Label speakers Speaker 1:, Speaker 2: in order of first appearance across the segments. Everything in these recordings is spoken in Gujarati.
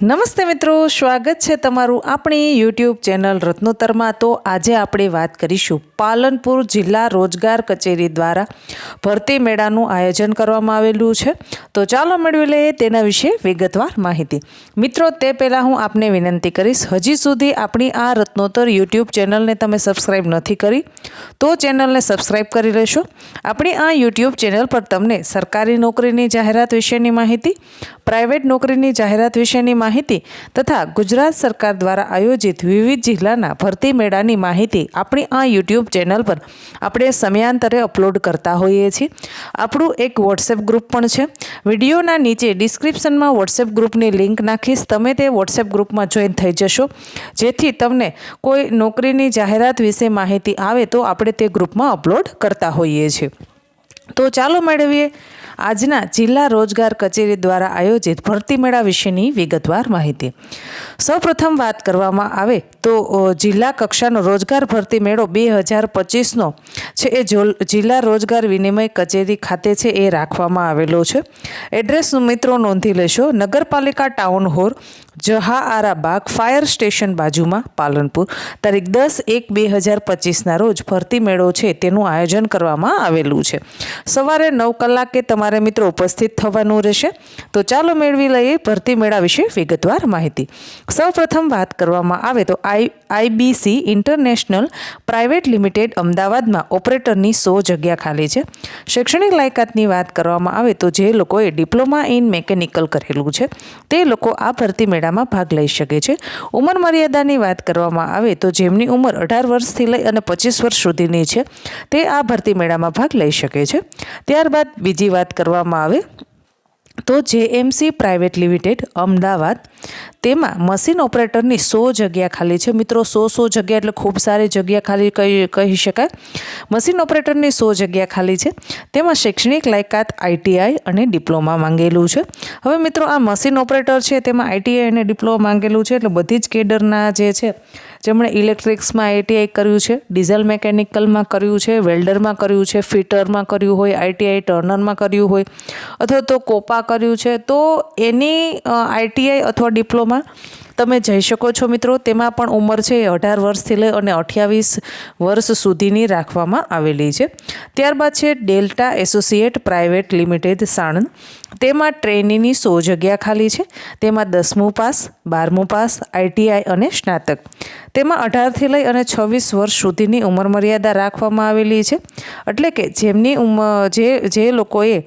Speaker 1: નમસ્તે મિત્રો, સ્વાગત છે તમારું આપણી યુટ્યુબ ચેનલ રત્નોતરમાં. તો આજે આપણે વાત કરીશું પાલનપુર જિલ્લા રોજગાર કચેરી દ્વારા ભરતી મેળાનું આયોજન કરવામાં આવેલું છે. તો ચાલો મેળવી લઈએ તેના વિશે વિગતવાર માહિતી. મિત્રો, તે પહેલાં હું આપને વિનંતી કરીશ, હજી સુધી આપણી આ રત્નોતર યુટ્યુબ ચેનલને તમે સબસ્ક્રાઈબ નથી કરી, તો ચેનલને સબસ્ક્રાઈબ કરી લેશો. આપણી આ યુટ્યુબ ચેનલ પર તમને સરકારી નોકરીની જાહેરાત વિશેની માહિતી, પ્રાઇવેટ નોકરીની જાહેરાત વિશેની માહિતી તથા ગુજરાત સરકાર દ્વારા આયોજિત વિવિધ જિલ્લાના ભરતી મેળાની માહિતી આપણી આ યુટ્યુબ ચેનલ પર આપણે સમયાંતરે અપલોડ કરતા હોઈએ છીએ. આપણું એક વોટ્સએપ ગ્રુપ પણ છે. વિડીયોના નીચે ડિસ્ક્રિપ્શનમાં વોટ્સએપ ગ્રુપની લિંક નાખીશ. તમે તે વોટ્સએપ ગ્રુપમાં જોઈન થઈ જશો. જેથી તમને કોઈ નોકરીની જાહેરાત વિશે માહિતી આવે તો આપણે તે ગ્રુપમાં અપલોડ કરતા હોઈએ છીએ. તો ચાલો મેળવીએ. આજના જિલ્લા રોજગાર કચેરી દ્વારા આયોજિત ભરતી મેળા વિશેની વિગતવાર માહિતી. સૌપ્રથમ વાત કરવામાં આવે તો જિલ્લા કક્ષાનો રોજગાર ભરતી મેળો બે હજાર પચીસનો છે એ જોલ- જિલ્લા રોજગાર વિનિમય કચેરી ખાતે છે એ રાખવામાં આવેલો છે. એડ્રેસ મિત્રો નોંધી લેશો. નગરપાલિકા town hall Jahanara Bagh fire station બાજુમાં પાલનપુર. તારીખ દસ એક બે હજાર પચીસના રોજ ભરતી મેળો છે તેનું આયોજન કરવામાં આવેલું છે. સવારે નવ કલાકે તમારે મિત્રો ઉપસ્થિત થવાનું રહેશે. તો ચાલો મેળવી લઈએ ભરતી મેળા વિશે વિગતવાર માહિતી. સૌપ્રથમ વાત કરવામાં આવે તો I, IBC international private limited અમદાવાદમાં ઓપરેટરની સો જગ્યા ખાલી છે. શૈક્ષણિક લાયકાતની વાત કરવામાં આવે તો જે લોકોએ ડિપ્લોમા ઇન મેકેનિકલ કરેલું છે, તે લોકો આ ભરતી મેળામાં ભાગ લઈ શકે છે. ઉંમર મર્યાદાની વાત કરવામાં આવે તો જેમની ઉંમર અઢાર વર્ષથી લઈ અને પચીસ વર્ષ સુધીની છે, તે આ ભરતી મેળામાં ભાગ લઈ શકે છે. ત્યારબાદ બીજી વાત કરવામાં આવે તો જેએમસી પ્રાઇવેટ લિમિટેડ અમદાવાદ, તેમાં મશીન ઓપરેટરની સો જગ્યા ખાલી છે. મિત્રો, સો સો જગ્યા એટલે ખૂબ સારી જગ્યા ખાલી કહી કહી શકાય. મશીન ઓપરેટરની સો જગ્યા ખાલી છે. તેમાં શૈક્ષણિક લાયકાત આઈટીઆઈ અને ડિપ્લોમા માંગેલું છે. હવે મિત્રો, આ મશીન ઓપરેટર છે, તેમાં આઈટીઆઈ અને ડિપ્લોમા માંગેલું છે, એટલે બધી જ કેડરના જે છે જેમણે ઇલેક્ટ્રિક્સમાં આઈટીઆઈ કર્યું છે, ડીઝલ મેકેનિકલમાં કર્યું છે, વેલ્ડરમાં કર્યું છે, ફિટરમાં કર્યું હોય આઈટીઆઈ ટર્નરમાં કર્યું હોય, અથવા તો કોપા કર્યું છે, તો એની આઈટીઆઈ અથવા ડિપ્લોમા તમે જઈ શકો છો મિત્રો. તેમાં પણ ઉંમર છે અઢાર વર્ષથી લઈ અને અઠ્યાવીસ વર્ષ સુધીની રાખવામાં આવેલી છે. ત્યારબાદ છે Delta associate private limited Sanand. તેમાં ટ્રેનીની સો જગ્યા ખાલી છે. તેમાં દસમું પાસ, બારમું પાસ આઈટીઆઈ અને સ્નાતક. તેમાં અઢારથી લઈ અને છવ્વીસ વર્ષ સુધીની ઉંમર મર્યાદા રાખવામાં આવેલી છે. એટલે કે જેમની ઉંમર, જે જે લોકોએ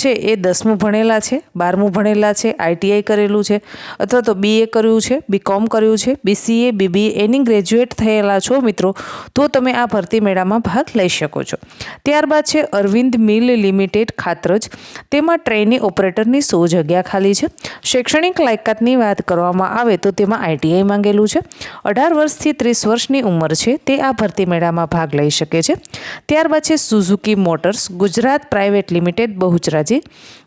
Speaker 1: છે એ દસમું ભણેલા છે, બારમું ભણેલા છે, આઈટીઆઈ કરેલું છે, અથવા તો બીએ કર્યું છે બીકોમ કર્યું છે બીસીએ બીબીએ એની ગ્રેજ્યુએટ થયેલા છો મિત્રો, તો તમે આ ભરતી મેળામાં ભાગ લઈ શકો છો. ત્યારબાદ છે અરવિંદ મિલ લિમિટેડ ખાતરજ, તેમાં ટ્રેની ઓપરેટરની સો જગ્યા ખાલી છે. શૈક્ષણિક લાયકાતની વાત કરવામાં આવે તો તેમાં આઈટીઆઈ માંગેલું છે. અઢાર વર્ષથી ત્રીસ વર્ષની ઉંમર છે, તે આ ભરતી મેળામાં ભાગ લઈ શકે છે. ત્યારબાદ છે Suzuki motors Gujarat private limited Becharaji.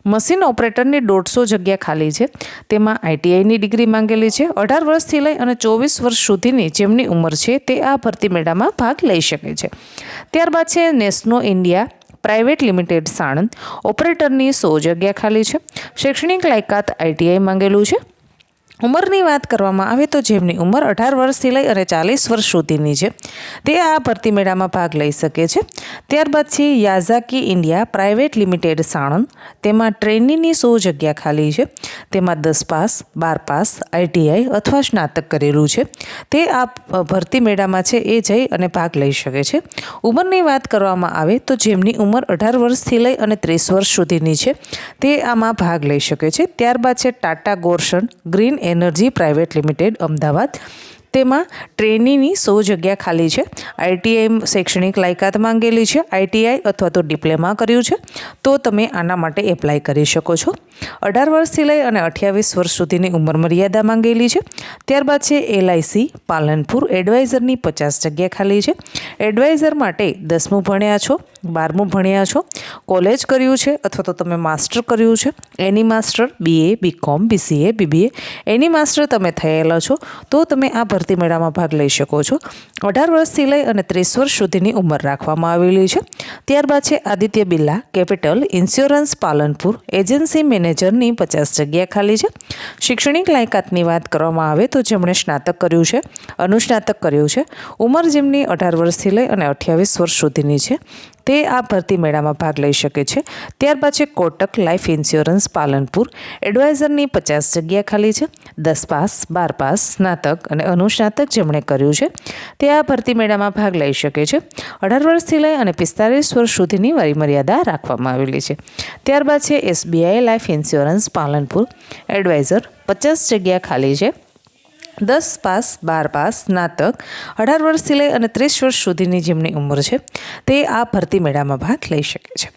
Speaker 1: Machine ઓપરેટરની દોઢસો જગ્યા ખાલી છે. તેમાં આઈટીઆઈની ડિગ્રી માંગેલી છે. અઢાર વર્ષથી લઈ અને ચોવીસ વર્ષ સુધીની જેમની ઉંમર છે તે આ ભરતી મેળામાં ભાગ લઈ શકે છે. ત્યારબાદ છે નેશનો ઇન્ડિયા પ્રાઇવેટ લિમિટેડ સાણંદ. ઓપરેટરની સો જગ્યા ખાલી છે. શૈક્ષણિક લાયકાત આઈટીઆઈ માંગેલું છે. ઉંમરની વાત કરવામાં આવે તો જેમની ઉંમર અઢાર વર્ષથી લઈ અને ચાલીસ વર્ષ સુધીની છે, તે આ ભરતી મેળામાં ભાગ લઈ શકે છે. ત્યારબાદ છે Yazaki India private limited Sanand, તેમાં ટ્રેનીની સો જગ્યા ખાલી છે, તેમાં દસ પાસ, બાર પાસ આઈટીઆઈ અથવા સ્નાતક કરેલું છે. તે આ ભરતી મેળામાં છે એ જઈ અને ભાગ લઈ શકે છે. ઉંમરની વાત કરવામાં આવે તો જેમની ઉંમર અઢાર વર્ષથી લઈ અને ત્રીસ વર્ષ સુધીની છે, તે આમાં ભાગ લઈ શકે છે. ત્યારબાદ છે Tata ગોર્સન, green energy private limited Ahmedabad. તેમાં ટ્રેનીની સો જગ્યા ખાલી છે. આઈટીઆઈ શૈક્ષણિક લાયકાત માંગેલી છે. આઈટીઆઈ અથવા તો ડિપ્લોમા કર્યું છે. તો તમે આના માટે એપ્લાય કરી શકો છો. અઢાર વર્ષથી લઈ અને અઠ્યાવીસ વર્ષ સુધીની ઉંમર મર્યાદા માંગેલી છે. ત્યારબાદ છે એલઆઈસી પાલનપુર. એડવાઇઝરની પચાસ જગ્યા ખાલી છે. એડવાઇઝર માટે દસમું ભણ્યા છો. બારમું ભણ્યા છો કોલેજ કર્યું છે અથવા તો તમે માસ્ટર કર્યું છે, એની master BA BCom BCA BBA એની માસ્ટર તમે થયેલા છો, તો તમે આ ભરતી મેળામાં ભાગ લઈ શકો છો. અઢાર વર્ષથી લઈ અને ત્રીસ વર્ષ સુધીની ઉંમર રાખવામાં આવેલી છે. ત્યારબાદ છે Aditya Birla, capital insurance Palanpur agency મેનેજરની પચાસ જગ્યા ખાલી છે. શૈક્ષણિક લાયકાતની વાત કરવામાં આવે તો જેમણે સ્નાતક કર્યું છે, અનુસ્નાતક કર્યું છે, ઉંમર જેમની અઢાર વર્ષથી લઈ અને અઠ્યાવીસ વર્ષ સુધીની છે. તે આ ભરતી મેળામાં ભાગ લઈ શકે છે. ત્યારબાદ છે કોટક લાઈફ ઇન્સ્યોરન્સ પાલનપુર એડવાઇઝરની પચાસ જગ્યા ખાલી છે. દસ પાસ, બાર પાસ, સ્નાતક અને અનુસ્નાતક જેમણે કર્યું છે તે આ ભરતી મેળામાં ભાગ લઈ શકે છે. અઢાર વર્ષથી લઈ અને પિસ્તાલીસ વર્ષ સુધીની વયમર્યાદા રાખવામાં આવેલી છે. ત્યારબાદ છે SBI life insurance Palanpur advisor પચાસ જગ્યા ખાલી છે. દસ પાસ, બાર પાસ, સ્નાતક, અઢાર વર્ષથી લઈ અને ત્રીસ વર્ષ સુધીની જેમની ઉંમર છે, તે આ ભરતી મેળામાં ભાગ લઈ શકે છે.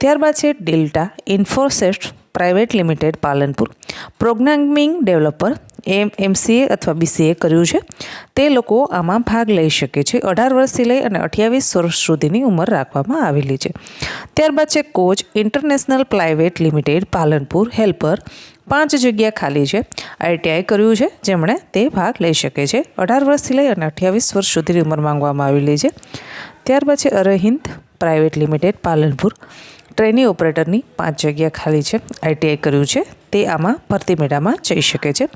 Speaker 1: ત્યારબાદ છે Delta ઇન્ફોસેસ્ટ private limited Palanpur. Programming developer M, MCA અથવા બીસીએ કર્યું છે. તે લોકો આમાં ભાગ લઈ શકે છે. અઢાર વર્ષથી લઈ અને અઠ્યાવીસ વર્ષ સુધીની ઉંમર રાખવામાં આવેલી છે. ત્યારબાદ છે coach international private limited Palanpur helper પાંચ જગ્યા ખાલી છે. આઈટીઆઈ કર્યું છે, જેમણે તે ભાગ લઈ શકે છે. અઢાર વર્ષથી લઈ અને અઠ્યાવીસ વર્ષ સુધીની ઉંમર માંગવામાં આવેલી છે. ત્યારબાદ છે અરહિંદ પ્રાઇવેટ લિમિટેડ, પાલનપુર. ટ્રેની ઓપરેટરની પાંચ જગ્યા ખાલી છે. આઈટીઆઈ કર્યું છે, તે આમાં ભરતી મેળામાં જઈ શકે છે.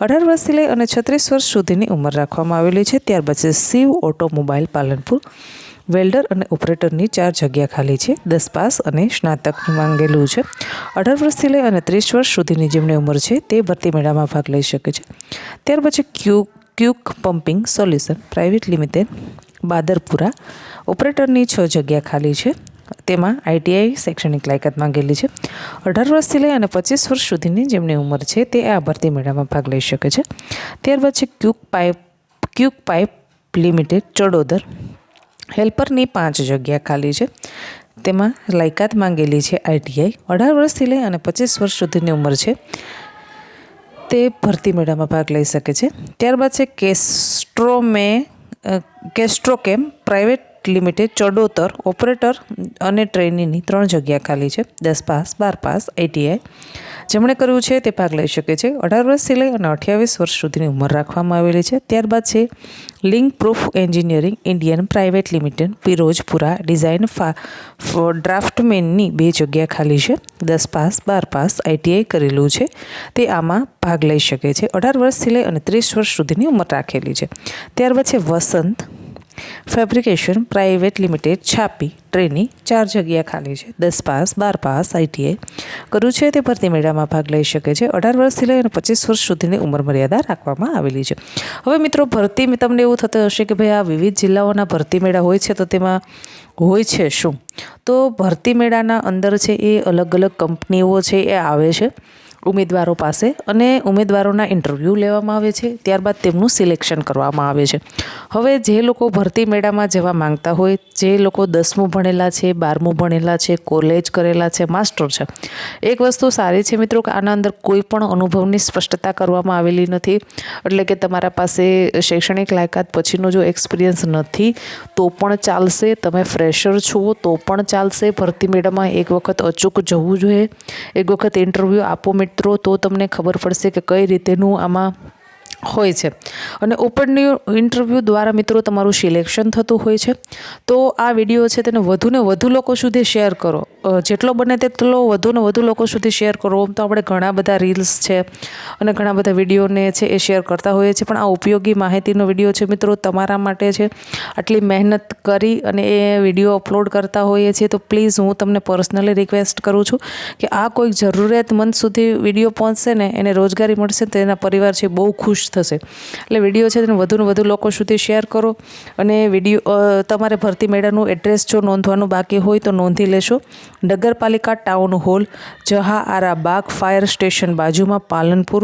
Speaker 1: અઢાર વર્ષથી લઈ અને છત્રીસ વર્ષ સુધીની ઉંમર રાખવામાં આવેલી છે. ત્યારબાદ છે શિવ ઓટોમોબાઈલ, પાલનપુર. વેલ્ડર અને ઓપરેટરની ચાર જગ્યા ખાલી છે. દસ પાસ અને સ્નાતક માંગેલું છે. અઢાર વર્ષથી લઈ અને ત્રીસ વર્ષ સુધીની જેમની ઉંમર છે તે ભરતી મેળામાં ભાગ લઈ શકે છે. ત્યાર પછી Q, quick pumping solution private limited, Badarpura, ઓપરેટરની છ જગ્યા ખાલી છે. તેમાં આઈટીઆઈ શૈક્ષણિક લાયકાત માંગેલી છે. અઢાર વર્ષથી લઈ અને પચીસ વર્ષ સુધીની જેમની ઉંમર છે તે આ ભરતી મેળામાં ભાગ લઈ શકે છે. ત્યારબાદ છે ક્યુક પાઇપ ક્યુક પાઇપ લિમિટેડ, ચડોદર હેલ્પરની પાંચ જગ્યા ખાલી છે. તેમાં લાયકાત માંગેલી છે આઈટીઆઈ અઢાર વર્ષથી લઈ અને પચીસ વર્ષ સુધીની ઉંમર છે. તે ભરતી મેળામાં ભાગ લઈ શકે છે. ત્યારબાદ છે કેસ્ટ્રોમે Castrochem private limited Chadotar operator અને ટ્રેનીની ત્રણ જગ્યા ખાલી છે. દસ પાસ, બાર પાસ આઈટીઆઈ જેમણે કર્યું છે તે ભાગ લઈ શકે છે. અઢાર વર્ષથી લઈ અને અઠ્યાવીસ વર્ષ સુધીની ઉંમર રાખવામાં આવેલી છે. ત્યારબાદ છે link proof engineering Indian private limited, Pirojpura design ફા ડ્રાફ્ટમેનની બે જગ્યા ખાલી છે. દસ પાસ, બાર પાસ, આઈટીઆઈ કરેલું છે. તે આમાં ભાગ લઈ શકે છે. અઢાર વર્ષથી લઈ અને ત્રીસ વર્ષ સુધીની ઉંમર રાખેલી છે. ત્યારબાદ છે Vasant fabrication private limited Chhapi, trainee, ચાર જગ્યા ખાલી છે. દસ પાસ, બાર પાસ આઈટીઆઈ કરું છે તે ભરતી મેળામાં ભાગ લઈ શકે છે. અઢાર વર્ષથી લઈ અને પચીસ વર્ષ સુધીની ઉંમર મર્યાદા રાખવામાં આવેલી છે. હવે મિત્રો, ભરતી તમને એવું થતું હશે કે ભાઈ આ વિવિધ જિલ્લાઓના ભરતી મેળા હોય છે તો તેમાં હોય છે શું? તો ભરતી મેળાના અંદર છે એ અલગ અલગ કંપનીઓ છે એ આવે છે. ઉમેદવારો પાસે અને ઉમેદવારોના ઇન્ટરવ્યૂ લેવામાં આવે છે. ત્યારબાદ તેમનું સિલેક્શન કરવામાં આવે છે. હવે જે લોકો ભરતી મેળામાં જવા માંગતા હોય, જે લોકો દસમું ભણેલા છે, બારમું ભણેલા છે કોલેજ કરેલા છે માસ્ટર છે, એક વસ્તુ સારી છે મિત્રો કે આના અંદર કોઈ પણ અનુભવની સ્પષ્ટતા કરવામાં આવેલી નથી. એટલે કે તમારા પાસે શૈક્ષણિક લાયકાત પછીનો જો એક્સપિરિયન્સ નથી, તો પણ ચાલશે. તમે ફ્રેશર છો, તો પણ ચાલશે. ભરતી મેળામાં એક વખત અચૂક જવું જોઈએ. એક વખત ઇન્ટરવ્યૂ આપો મિત્રો, તો તમને ખબર પડશે કે કઈ રીતેનું આમાં હોય છે. અને ઓપનની ઇન્ટરવ્યૂ દ્વારા મિત્રો તમારું સિલેક્શન થતું હોય છે. તો આ વીડિયો છે તેને વધુને વધુ લોકો સુધી શેર કરો. જેટલો બને તેટલો વધુને વધુ લોકો સુધી શેર કરો. તો આપણે ઘણા બધા રીલ્સ છે અને ઘણા બધા વિડીયોને છે એ શેર કરતા હોઈએ છીએ. પણ આ ઉપયોગી માહિતીનો વીડિયો છે મિત્રો તમારા માટે છે. આટલી મહેનત કરી અને એ વીડિયો અપલોડ કરતા હોઈએ છીએ તો પ્લીઝ હું તમને પર્સનલી રિક્વેસ્ટ કરું છું કે આ કોઈક જરૂરિયાતમંદ સુધી વીડિયો પહોંચશે ને એને રોજગારી મળશે તો એના પરિવાર છે બહુ ખુશ થશે. એટલે વીડિયો છે તેને વધુને વધુ લોકો સુધી શેર કરો અને વીડિયો તમારે ભરતી મેળાનું એડ્રેસ જો નોંધવાનું બાકી હોય તો નોંધી લેશો. નગરપાલિકા town hall, Jahaara Bagh fire station બાજુમાં પાલનપુર.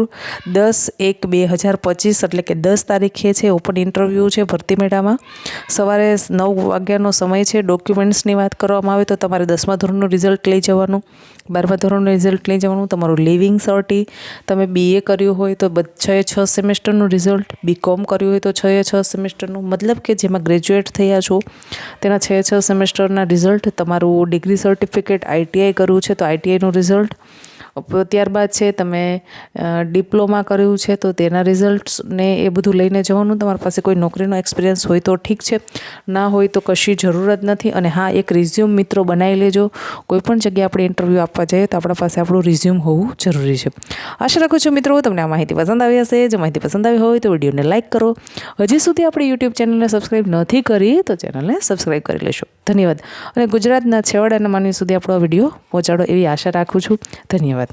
Speaker 1: દસ એક બે હજાર પચીસ એટલે કે દસ તારીખે છે ઓપન ઇન્ટરવ્યૂ છે ભરતી મેળામાં. સવારે નવ વાગ્યાનો સમય છે ડોક્યુમેન્ટ્સની વાત કરવામાં આવે તો તમારે દસમા ધોરણનું રિઝલ્ટ લઈ જવાનું, બારમા ધોરણનું રિઝલ્ટ લઈ જવાનું, તમારું લિવિંગ સર્ટી તમે બીએ કર્યું હોય તો છ એ છ સેમેસ્ટરનું રિઝલ્ટ બીકોમ કર્યું હોય તો છ એ છ સેમેસ્ટરનું, મતલબ કે જેમાં ગ્રેજ્યુએટ થયા છો, તેના છ એ છ સેમેસ્ટરના રિઝલ્ટ તમારું ડિગ્રી સર્ટિફિકેટ આઈટીઆઈ કરવું છે, તો આઈટીઆઈનું રિઝલ્ટ ત્યારબાદ છે, તમે ડિપ્લોમા કર્યું છે, તો તેના રિઝલ્ટ્સને એ બધું લઈને જવાનું. તમારી પાસે કોઈ નોકરીનો એક્સપિરિયન્સ હોય તો ઠીક છે. ના હોય તો કશી જરૂરત નથી. અને હા, એક રિઝ્યુમ મિત્રો બનાવી લેજો. કોઈ પણ જગ્યાએ આપણે ઇન્ટરવ્યૂ આપવા જઈએ તો આપણા પાસે આપણું રિઝ્યુમ હોવું જરૂરી છે. આશા રાખું છું મિત્રો, તમને આ માહિતી પસંદ આવી હશે. જો માહિતી પસંદ આવી હોય તો વિડીયોને લાઇક કરો. હજી સુધી આપણે યુટ્યુબ ચેનલને સબસ્ક્રાઈબ નથી કરી, તો ચેનલને સબસ્ક્રાઈબ કરી લેશો. ધન્યવાદ. અને ગુજરાતના છેવાડાના માનવી સુધી આપણો વીડિયો પહોંચાડો એવી આશા રાખું છું. ધન્યવાદ.